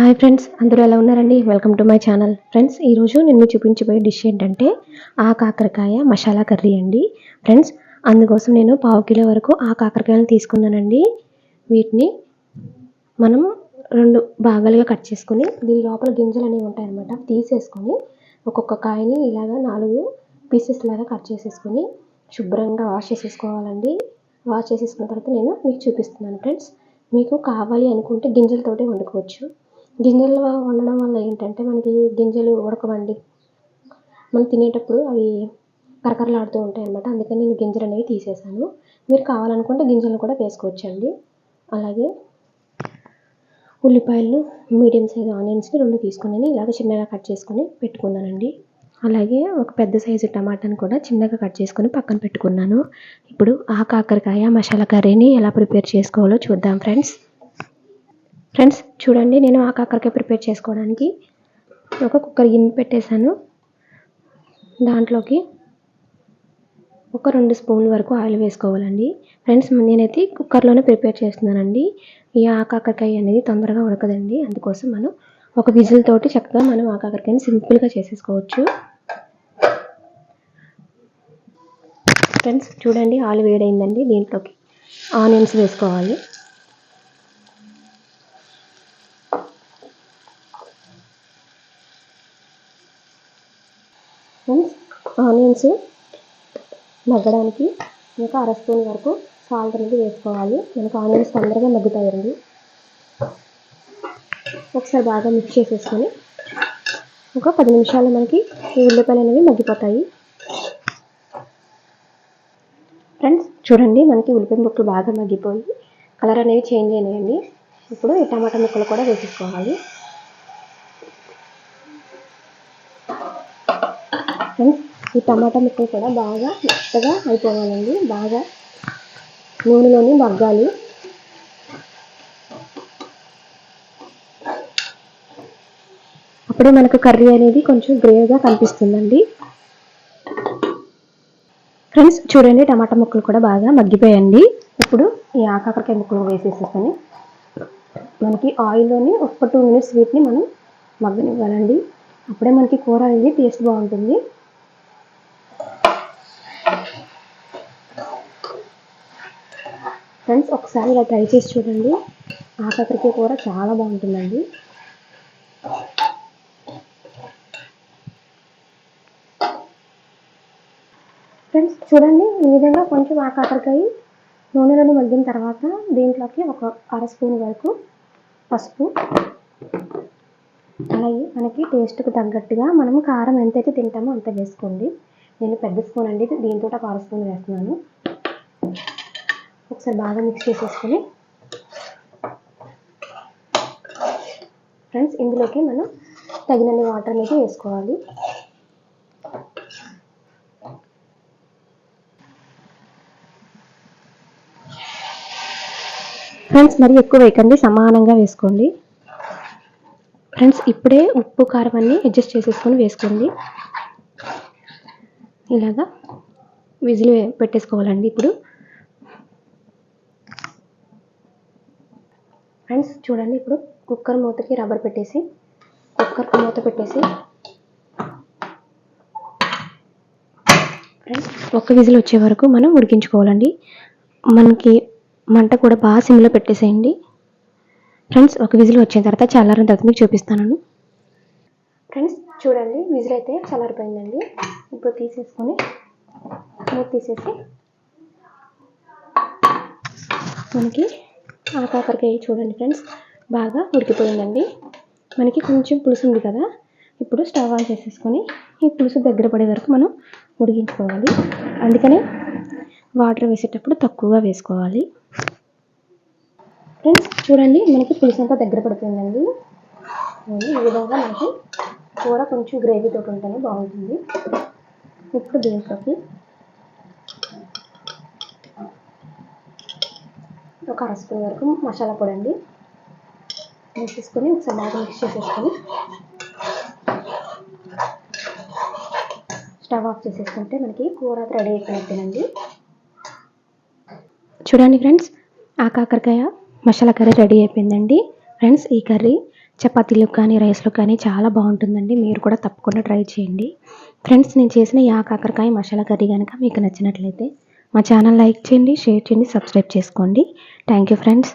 Hi friends అందరూ ఎలా ఉన్నారండి? Welcome to my channel. Friends ఈరోజు నేను మీకు చూపించబోయే డిష్ ఏంటంటే ఆ కాకరకాయ మసాలా కర్రీ అండి. ఫ్రెండ్స్ అందుకోసం నేను పావు కిలో వరకు ఆ కాకరకాయలను తీసుకున్నానండి. వీటిని మనం రెండు భాగాలుగా కట్ చేసుకుని దీని లోపల గింజలు అనేవి ఉంటాయన్నమాట. తీసేసుకొని ఒక్కొక్క కాయని ఇలాగా నాలుగు పీసెస్ లాగా కట్ చేసేసుకొని శుభ్రంగా వాష్ చేసేసుకోవాలండి. వాష్ చేసేసుకున్న తర్వాత నేను మీకు చూపిస్తున్నాను ఫ్రెండ్స్. మీకు కావాలి అనుకుంటే గింజలతోటే వండుకోవచ్చు. గింజలు వండడం వల్ల ఏంటంటే మనకి గింజలు ఉడకవండి. మనం తినేటప్పుడు అవి కరకరలాడుతూ ఉంటాయి అన్నమాట అందుకని నేను గింజలు అనేవి తీసేసాను. మీరు కావాలనుకుంటే గింజలు కూడా వేసుకోవచ్చండి. అలాగే ఉల్లిపాయలు మీడియం సైజ్ ఆనియన్స్ని రెండు తీసుకుని ఇలాగ చిన్నగా కట్ చేసుకొని పెట్టుకున్నానండి. అలాగే ఒక పెద్ద సైజు టమాటాని కూడా చిన్నగా కట్ చేసుకొని పక్కన పెట్టుకున్నాను. ఇప్పుడు ఆ కాకరకాయ మసాలా కర్రీని ఎలా ప్రిపేర్ చేసుకోవాలో చూద్దాం ఫ్రెండ్స్. ఫ్రెండ్స్ చూడండి నేను ఆ కాకరకాయ ప్రిపేర్ చేసుకోవడానికి ఒక కుక్కర్ గిన్నె పెట్టేశాను. దాంట్లోకి ఒక రెండు స్పూన్ల వరకు ఆయిల్ వేసుకోవాలండి. ఫ్రెండ్స్ నేనైతే కుక్కర్లోనే ప్రిపేర్ చేస్తున్నానండి. ఈ ఆ కాకరకాయ అనేది తొందరగా ఉడకదండి. అందుకోసం మనం ఒక విజిల్ తోటి చక్కగా మనం ఆ కాకరకాయని సింపుల్గా చేసేసుకోవచ్చు. ఫ్రెండ్స్ చూడండి ఆయిల్ వేడైందండి. దీంట్లోకి ఆనియన్స్ వేసుకోవాలి. ఫ్రెండ్స్ ఆనియన్స్ మగ్గడానికి ఇంకా అర స్పూన్ వరకు సాల్ట్ అనేది వేసుకోవాలి. మనకు ఆనియన్స్ తొందరగా మగ్గుతాయండి ఒకసారి బాగా మిక్స్ చేసేసుకొని ఒక పది నిమిషాలు మనకి ఈ ఉల్లిపాయలు అనేవి మగ్గిపోతాయి. ఫ్రెండ్స్ చూడండి మనకి ఉల్లిపాయ ముక్కలు బాగా మగ్గిపోయి కలర్ అనేవి చేంజ్ అయినాయండి. ఇప్పుడు ఈ టమాటా ముక్కలు కూడా వేసేసుకోవాలి. ఫ్రెండ్స్ ఈ టమాటా ముక్కలు కూడా బాగా మెత్తగా అయిపోవాలండి. బాగా నూనెలోని మగ్గాలి. అప్పుడే మనకు కర్రీ అనేది కొంచెం గ్రేవ్గా కనిపిస్తుందండి. ఫ్రెండ్స్ చూడండి టమాటా ముక్కలు కూడా బాగా మగ్గిపోయండి. ఇప్పుడు ఈ ఆకాకరకాయ ముక్కలు వేసేసేసుకొని మనకి ఆయిల్లోని ఒక టూ మినిట్స్ వీటిని మనం మగ్గనివ్వాలండి. అప్పుడే మనకి కూర అనేది టేస్ట్ బాగుంటుంది. ఫ్రెండ్స్ ఒకసారి ఇలా ట్రై చేసి చూడండి. ఆకాకరికాయ కూర చాలా బాగుంటుందండి. ఫ్రెండ్స్ చూడండి ఈ విధంగా కొంచెం ఆ కాకరకాయ నూనెలోనే మగ్గిన తర్వాత దీంట్లోకి ఒక అర స్పూన్ వరకు పసుపు. అలాగే మనకి టేస్ట్కి తగ్గట్టుగా మనం కారం ఎంతైతే తింటామో అంత వేసుకోండి. నేను పెద్ద స్పూన్ అండి దీంతో ఒక అర స్పూన్ వేస్తున్నాను. ఒకసారి బాగా మిక్స్ చేసేసుకొని ఫ్రెండ్స్ ఇందులోకి మనం తగినన్ని వాటర్ అనేది వేసుకోవాలి. ఫ్రెండ్స్ మరి ఎక్కువ వేయకండి సమానంగా వేసుకోండి. ఫ్రెండ్స్ ఇప్పుడే ఉప్పు కారం అన్నీ అడ్జస్ట్ చేసేసుకొని వేసుకోండి. ఇలాగా విజిల్ పెట్టేసుకోవాలండి ఇప్పుడు ఫ్రెండ్స్ చూడండి ఇప్పుడు కుక్కర్ మూతకి రబ్బర్ పెట్టేసి కుక్కర్ మూత పెట్టేసి. ఫ్రెండ్స్ ఒక్క విజిల్ వచ్చే వరకు మనం ఉడికించుకోవాలండి. మనకి మంట కూడా బాగా సిమ్లో పెట్టేసేయండి. ఫ్రెండ్స్ ఒక విజిల్ వచ్చిన తర్వాత చల్లారిన తర్వాత మీకు చూపిస్తాను. ఫ్రెండ్స్ చూడండి విజిల్ అయితే చల్లారిపోయిందండి. ఇప్పుడు తీసేసుకొని మూత తీసేసి మనకి ఆ కాకరకాయ చూడండి ఫ్రెండ్స్. బాగా ఉడికిపోయిందండి. మనకి కొంచెం పులుసు ఉంది కదా. ఇప్పుడు స్టవ్ ఆన్ చేసేసుకొని ఈ పులుసు దగ్గర పడే వరకు మనం ఉడికించుకోవాలి. అందుకనే వాటర్ వేసేటప్పుడు తక్కువగా వేసుకోవాలి. ఫ్రెండ్స్ చూడండి మనకి పులుసు అంతా దగ్గర పడిపోయిందండి. ఈ విధంగా మనకి కూర కొంచెం గ్రేవీతో ఉంటేనే బాగుంటుంది. ఇప్పుడు దీంట్లోకి ఒక అర స్పూన్ వరకు మసాలా పొడి అండి. వేసేసుకొని ఒకసారి బాగా మిక్స్ చేసేసుకొని స్టవ్ ఆఫ్ చేసేసుకుంటే మనకి కూర రెడీ అయిపోయినట్టేనండి. చూడండి ఫ్రెండ్స్ ఆ కాకరకాయ మసాలా కర్రీ రెడీ అయిపోయిందండి. ఫ్రెండ్స్ ఈ కర్రీ చపాతీలకు కానీ రైస్లో కానీ చాలా బాగుంటుందండి. మీరు కూడా తప్పకుండా ట్రై చేయండి. ఫ్రెండ్స్ నేను చేసిన ఈ ఆ కాకరకాయ మసాలా కర్రీ కనుక మీకు నచ్చినట్లయితే మా ఛానల్ లైక్ చేయండి షేర్ చేయండి సబ్స్క్రైబ్ చేసుకోండి. Thank you friends